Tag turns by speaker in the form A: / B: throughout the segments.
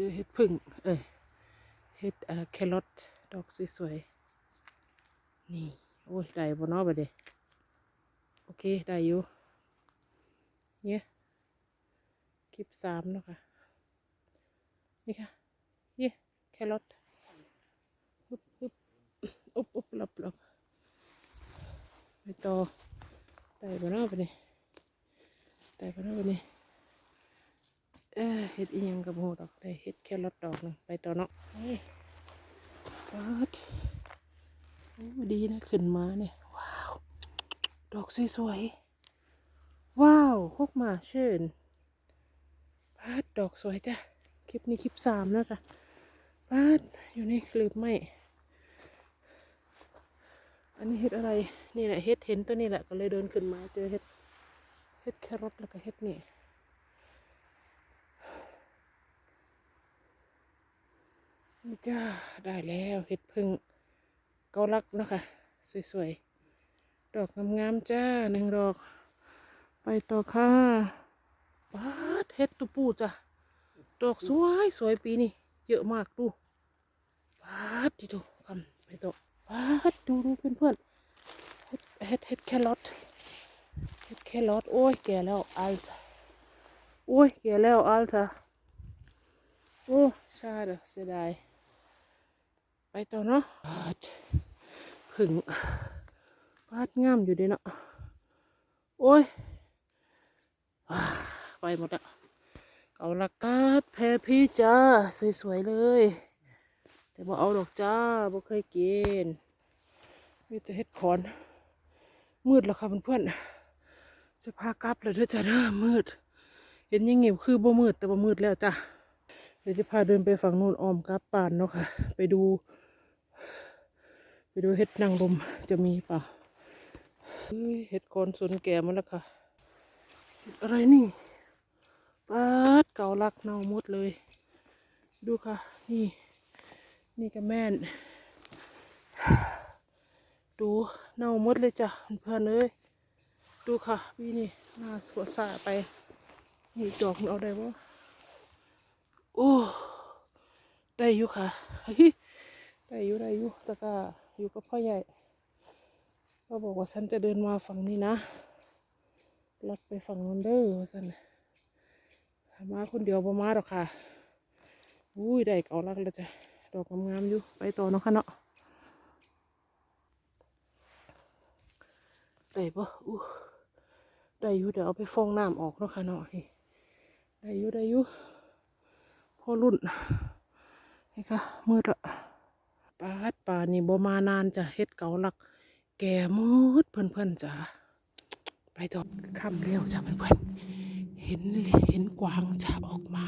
A: จอเห็ดพึ่ง เอ้ยเห็ดเอ่อแครอทดอกสวยๆ นี่ โอ้ย ได้บนนอไปเด้โอเค ได้อยู่เนี่ยคลิปสามแล้วค่ะ นี่ค่ะเย่แครอทฮึบฮึบอุบอุบหลับหลับไปต่อได้บนนอไปเด้ได้บนนอไปเด้ เออเห็ดอีหยังกับโหดอกได้เห็ดแค่รอทดอกหนึ่งไปต่อเนาะเฮ้ยปัดดีนะขึ้นมาเนี่ย ว้าว ดอกสวยๆ ว้าวพกมาเชิญปัดดอกสวยจ้ะ คลิปนี้คลิปสามแล้วจ้ะปัดอยู่นี่ลืมไม่อันนี้เห็ดอะไร นี่แหละเห็ดเห็นตัวนี้แหละก็เลยเดินขึ้นมาเจอเห็ดเห็ดแครอทแล้วก็เห็ดนี่ นี่จ้าได้แล้วเห็ดพึ่งเกาลักเนาะคะสวยๆ ดอกงามๆจ้าหนึ่งดอก ไปต่อค่ะปาดเห็ดตุปูจ้ะดอกสวยสวยปีนี้เยอะมากดูปาดดิดูคำไปต่อปาดดูดูเพื่อนๆเห็ดเห็ดเห็ดแครอทเห็ดแครอทโอ้ยแก่แล้วอัลตโอ้ยแก่แล้วอัลตโอ้ชาดเสียดาย ไปต่อเนาะผึ่งปาดงามอยู่เดีเนาะโอ้ยอ่าไปหมดละเกาลักาดแพพี่จ้า สวย ๆ เลย แต่บ่เอาดอกจ้าบ่เคยกินมีแต่เห็ดขอน มืดแล้วค่ะเพื่อนๆจะพากลับเลยเด้อจ้าเด้อมืด เห็นยังเงียบคือบ่มืดแต่บ่มืดแล้วจ้ะเดี๋ยวจะพาเดินไปฝั่งนู้นอ้อมกลับป่านเนาะค่ะ ไปดู ไปดูเห็ดนางรมจะมีป่าเฮ้ยเห็ดโคนสนแก่มาแล้วค่ะ อะไรนี่ปาดเก่าลักเน่าหมดเลย ดูค่ะ นี่ นี่ก็แม่น ดูเน่าหมดเลยจ้ะเพื่อนเอ้ยดูค่ะพี่นี่หน้าสวดสาไป นี่ดอกมันเอาได้บ่ โอ้ได้อยู่ค่ะได้อยู่ได้อยู่ต่ก็อยู่กับพ่อใหญ่ก็บอกว่าฉันจะเดินมาฝั่งนี้นะลัดไปฝั่งนู้นเด้อว่าฉันมาคนเดียวบ่มาดอกค่ะอุ้ยได้เก่าลักแล้วจ้ะดอกงามๆอยู่ไปต่อเนาะค่ะเนาะได้ปะอู้ได้อยู่เดี๋ยวเอาไปฟองน้ำออกเนาะค่ะเนาะนี่ได้อยู่ได้อยู่ พ่อรุ่นนี่ค่ะมืดละปาดป่านี่บ่มานานจะเฮ็ดเกาลัก แก่มืดเพื่อนๆจ้ะไปต่อค่ำเร็วจ้ะเพื่อนๆเห็นเห็นกวางจะออกมา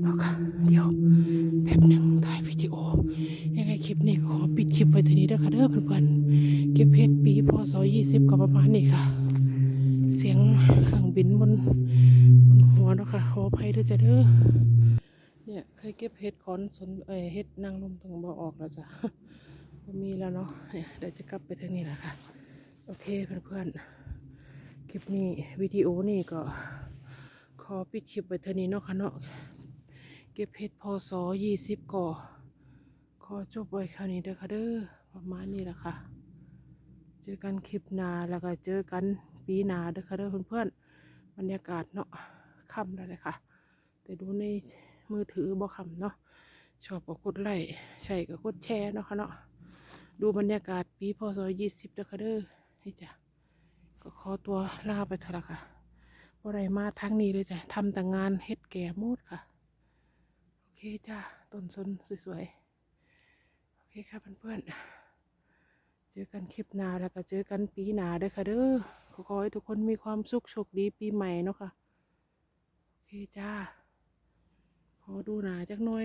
A: แล้วค่ะเดี๋ยวแป๊บหนึ่งถ่ายวิดีโอ ยังไงคลิปนี้ขอปิดคลิปไว้เท่านี้เด้อค่ะเด้อเพื่อนๆเก็บเห็ดปีพศยี่สิบก็ประมาณนี้ค่ะ เสียงเครื่องบินบนบนหัวเนาะค่ะขออภัยด้วยจ้ะเด้อ เนี่ยเคยเก็บเห็ดขอนสนเอเห็ดนางลมถึงบ่ออกแล้วจ้ะมีแล้วเนาะเนี่ยเดี๋ยวจะกลับไปทางนี้แหละค่ะโอเคเพื่อนๆคลิปนี้วิดีโอนี่ก็ขอปิดคลิปไว้เท่านี้เนาะค่ะเนาะเก็บเห็ดพศยี่สิบก่อขอจบไว้คราวนี้เด้อค่ะเด้อประมาณนี้แหละค่ะ เจอกันคลิปหน้าแล้วก็เจอกันปีหน้าเด้อค่ะเด้อเพื่อนๆบรรยากาศเนาะค่ำแล้วเลยค่ะ แต่ดูใน มือถือบ่คำเนาะชอบก็กดไลค์ใช่ก็กดแชร์เนาะค่ะเนาะดูบรรยากาศปีพศยี่สิบเด้อค่ะเด้อนี่จ้ะก็ขอตัวลาไปเถอะละค่ะบ่ได้มาทางนี้เลยจ้ะทำแต่งานเฮ็ดแก่หมดค่ะ โอเคจ้ะต้นสนสวยๆ โอเคค่ะเพื่อนๆ เจอกันคลิปหน้าแล้วก็เจอกันปีหน้าเด้อค่ะเด้อขอให้ทุกคนมีความสุขโชคดีปีใหม่เนาะค่ะ โอเคจ้า ขอดูหนาจักหน่อย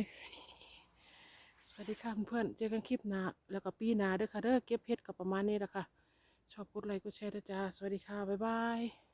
A: สวัสดีค่ะเพื่อนเจอกันคลิปหนาแล้วก็ปีหนาเด้อค่ะเด้อเก็บเพชรกับประมาณนี้แหละค่ะ ชอบกดไลค์กดแชร์นะจ๊ะสวัสดีค่ะ บ๊ายบาย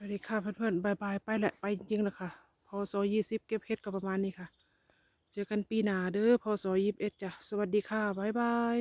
A: วัสดีค่ะเพื่อนๆบายบายไปแหละไปจริงๆแล้วค่ะพศยี่สิบเก็บเพชรก็ประมาณนี้ค่ะ เจอกันปีหน้าเด้อพศยี่สิบเอ็ดจ้ะสวัสดีค่ะบายบาย